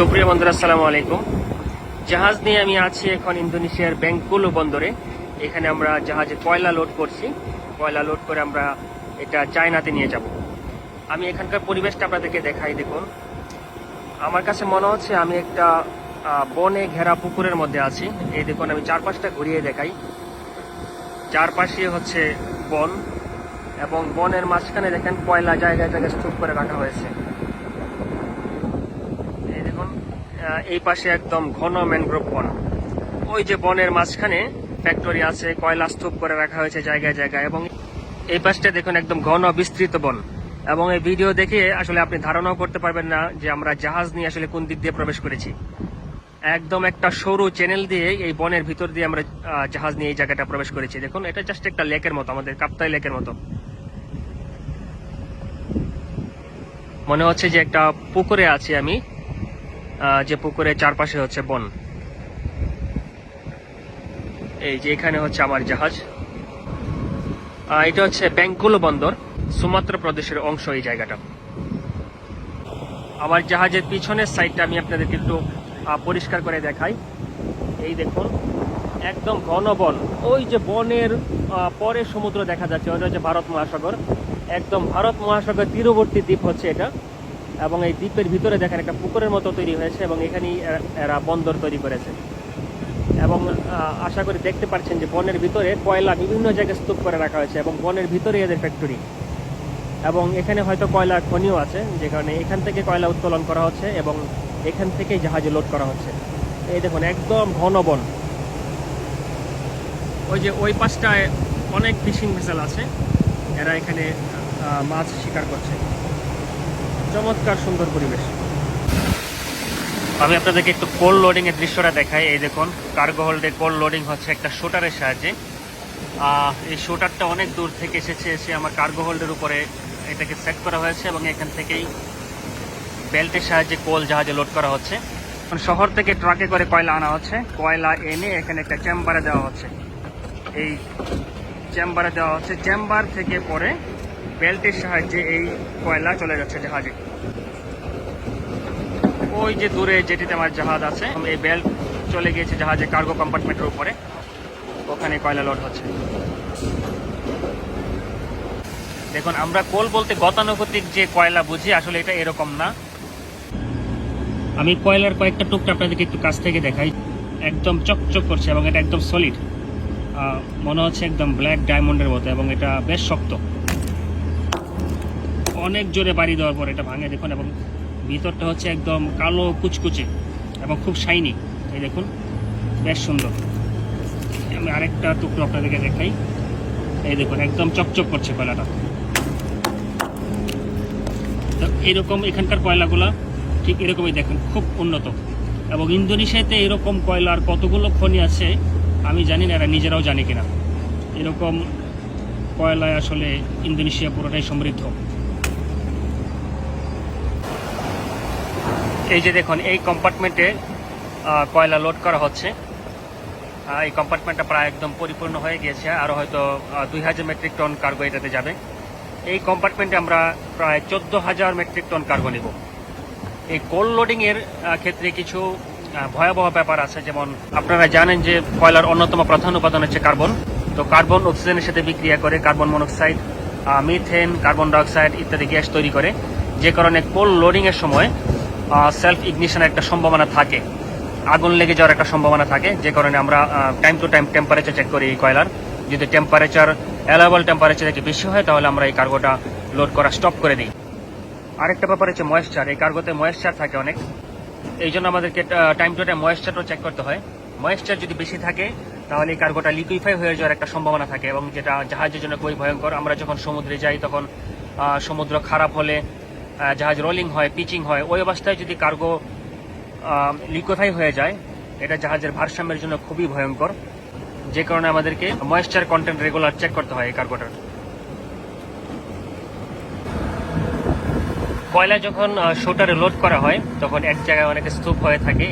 সুপ্রিয় বন্ধুরা, আসসালামু আলাইকুম। জাহাজ নিয়ে আমি আছি এখন ইন্দোনেশিয়ার ব্যাংকুলু বন্দরে। এখানে আমরা জাহাজে কয়লা লোড করছি। কয়লা লোড করে আমরা এটা চায়নাতে নিয়ে যাব। আমি এখানকার পরিবেশটা আপনাদেরকে দেখাই, দেখুন। আমার কাছে মনে হচ্ছে আমি একটা বনে ঘেরা পুকুরের মধ্যে আছি। এই দেখুন, আমি চারপাশটা ঘুরিয়ে দেখাই। চারপাশে হচ্ছে বন এবং বনের মাঝখানে দেখেন কয়লা জায়গায় জায়গায় স্তূপ করে রাখা হয়েছে এই দেখুন আহ, এই পাশে একদম ঘন ম্যানগ্রোভ বন। ওই যে বনের মাঝখানে ফ্যাক্টরি আছে, কয়লা স্তূপ করে রাখা হয়েছে জায়গায় জায়গায় এবং এই পাশটা দেখুন একদম ঘন বিস্তৃত বন। এবং এই ভিডিও দেখে আসলে আপনি ধারণাও করতে পারবেন না যে আমরা জাহাজ নিয়ে আসলে কোন দিক দিয়ে প্রবেশ করেছি। একদম একটা সরু চ্যানেল দিয়ে এই বনের ভিতর দিয়ে আমরা জাহাজ নিয়ে এই জায়গাটা প্রবেশ করেছি। দেখুন, এটা জাস্ট একটা লেকের মতো, আমাদের কাপ্তাই লেকের মতো। মনে হচ্ছে যে একটা পুকুরে আছি আমি। যে পুকুরের চারপাশে হচ্ছে বন। এই যে এখানে হচ্ছে আমার জাহাজ। এটা হচ্ছে ব্যাংকুলো বন্দর, সুমাত্রা প্রদেশের অংশ এই জায়গাটা। আমার জাহাজের পিছনের সাইডটা আমি আপনাদেরকে একটু পরিষ্কার করে দেখাই। এই দেখুন, একদম ঘন বন। ওই যে বনের পরে সমুদ্র দেখা যাচ্ছে, ওটা হচ্ছে ভারত মহাসাগর। একদম ভারত মহাসাগর তীরবর্তী দ্বীপ হচ্ছে এটা। এবং এই দ্বীপের ভিতরে দেখেন একটা পুকুরের মতো তৈরি হয়েছে এবং এখানেই এরা- বন্দর তৈরি করেছে। এবং আশা করি দেখতে পাচ্ছেন যে বনের ভিতরে কয়লা বিভিন্ন জায়গায় স্তূপ করে রাখা হয়েছে এবং বনের ভিতরে এদের ফ্যাক্টরি। এবং এখানে হয়তো কয়লা খনিও আছে, যে কারণে এখান থেকে কয়লা উত্তোলন করা হচ্ছে এবং এখান থেকেই জাহাজে লোড করা হচ্ছে। এই দেখুন, একদম ঘন বন। ওই যে ওই পাশটায় অনেক ফিশিং ভেসেল আছে। এরা এখানে মাছ শিকার করছে। চমৎকার সুন্দর পরিবেশ। আমি আপনাদেরকে একটু কোল লোডিং এর দৃশ্যটা দেখাই। এই দেখুন কার্গো হোল্ডে কোল লোডিং হচ্ছে একটা শোটারের সাহায্যে। এই শোটারটা অনেক দূর থেকে এসেছে, এসে আমার কার্গো হোল্ডের উপরে এটাকে সেট করা হয়েছে এবং এখান থেকেই বেল্টের সাহায্যে কোল জাহাজে লোড করা হচ্ছে। শহর থেকে ট্রাকে করে কয়লা আনা হচ্ছে। কয়লা এনে এখানে একটা চেম্বারে দেওয়া হচ্ছে। এই চেম্বারে দেওয়া হচ্ছে। চেম্বার থেকে পরে বেল্টের সাহায্যে এই কয়লা চলে যাচ্ছে জাহাজে। ওই যে দূরে যেটিতে আমার জাহাজ আছে, এই বেল্ট চলে গিয়েছে জাহাজে কার্গো কম্পার্টমেন্টের উপরে। ওখানে কয়লা লোড হচ্ছে। দেখুন, আমরা কোল বলতে গতানুগতিক যে কয়লা বুঝি, আসলে এটা এরকম না। আমি কয়লার কয়েকটা টুকটা আপনাদেরকে একটু কাছ থেকে দেখাই। একদম চকচক করছে এবং এটা একদম সলিড মনে হচ্ছে একদম ব্ল্যাক ডায়মন্ডের মতো এবং এটা বেশ শক্ত। অনেক জোরে বাড়ি দেওয়ার পর এটা ভাঙে, দেখুন, এবং ভিতরটা হচ্ছে একদম কালো কুচকুচে এবং খুব শাইনি এই দেখুন, বেশ সুন্দর। আমি আরেকটা টুকরো আপনাদেরকে দেখাই। এই দেখুন, একদম চকচক করছে কয়লাটা। তো এরকম এখানকার কয়লাগুলা, ঠিক এরকমই দেখেন, খুব উন্নত। এবং ইন্দোনেশিয়াতে এরকম কয়লার কতগুলো খনি আছে, আমি জানি না, এরা নিজেরাও জানে কিনা। এরকম কয়লায় আসলে ইন্দোনেশিয়া পুরোটাই সমৃদ্ধ। এই যে দেখুন, এই কম্পার্টমেন্টে কয়লা লোড করা হচ্ছে। এই কম্পার্টমেন্টটা প্রায় একদম পরিপূর্ণ হয়ে গিয়েছে আরও হয়তো দুই হাজার মেট্রিক টন কার্গো এটাতে যাবে। এই কম্পার্টমেন্টে আমরা প্রায় চোদ্দ হাজার মেট্রিক টন কার্গো নেব। এই কোল লোডিংয়ের ক্ষেত্রে কিছু ভয়াবহ ব্যাপার আছে। যেমন, আপনারা জানেন যে কয়লার অন্যতম প্রধান উপাদান হচ্ছে কার্বন। তো কার্বন অক্সিজেনের সাথে বিক্রিয়া করে carbon monoxide methane, carbon dioxide ইত্যাদি গ্যাস তৈরি করে। যে কারণে কোল্ড লোডিংয়ের সময় সেলফ ইগনিশনের একটা সম্ভাবনা থাকে। আগুন লেগে যাওয়ার একটা সম্ভাবনা থাকে, যে কারণে আমরা time to time temperature check করি এই কয়লার। যদি টেম্পারেচার অ্যালাবল টেম্পারেচার থেকে বেশি হয়, তাহলে আমরা এই কার্গোটা লোড করা স্টপ করে দিই। আরেকটা ব্যাপার হচ্ছে ময়েশ্চার এই কার্গোতে ময়েশ্চার থাকে অনেক। এই জন্য আমাদেরকে টাইম টু টাইম ময়েশ্চারও চেক করতে হয়। ময়েশ্চার যদি বেশি থাকে, তাহলে এই কার্গোটা লিকুইফাই হয়ে যাওয়ার একটা সম্ভাবনা থাকে এবং যেটা জাহাজের জন্য খুবই ভয়ঙ্কর। আমরা যখন সমুদ্রে যাই, তখন সমুদ্র খারাপ হলে জাহাজ রোলিং হয় পিচিং হয়, ওই অবস্থায় যদি কার্গো লিকুইফাই হয়ে যায়, এটা জাহাজের ভারসাম্যের জন্য খুবই ভয়ঙ্কর। যে কারণে আমাদেরকে ময়েশ্চার কন্টেন্ট রেগুলার চেক করতে হয় এই কার্গোটার কয়লা যখন শুটারে লোড করা হয়, তখন এক জায়গায় অনেক স্তূপ হয়ে থাকে।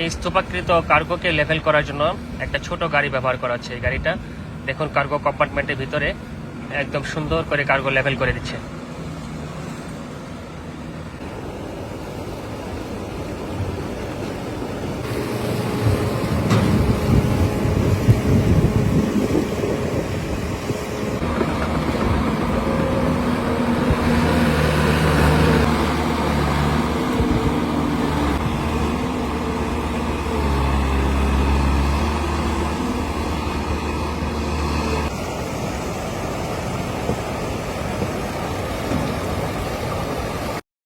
এই স্তূপাকৃত কার্গোকে লেভেল করার জন্য একটা ছোট গাড়ি ব্যবহার করা হচ্ছে এই গাড়িটা। দেখুন কার্গো কম্পার্টমেন্টের ভিতরে একদম সুন্দর করে কার্গো লেভেল করে দিচ্ছে।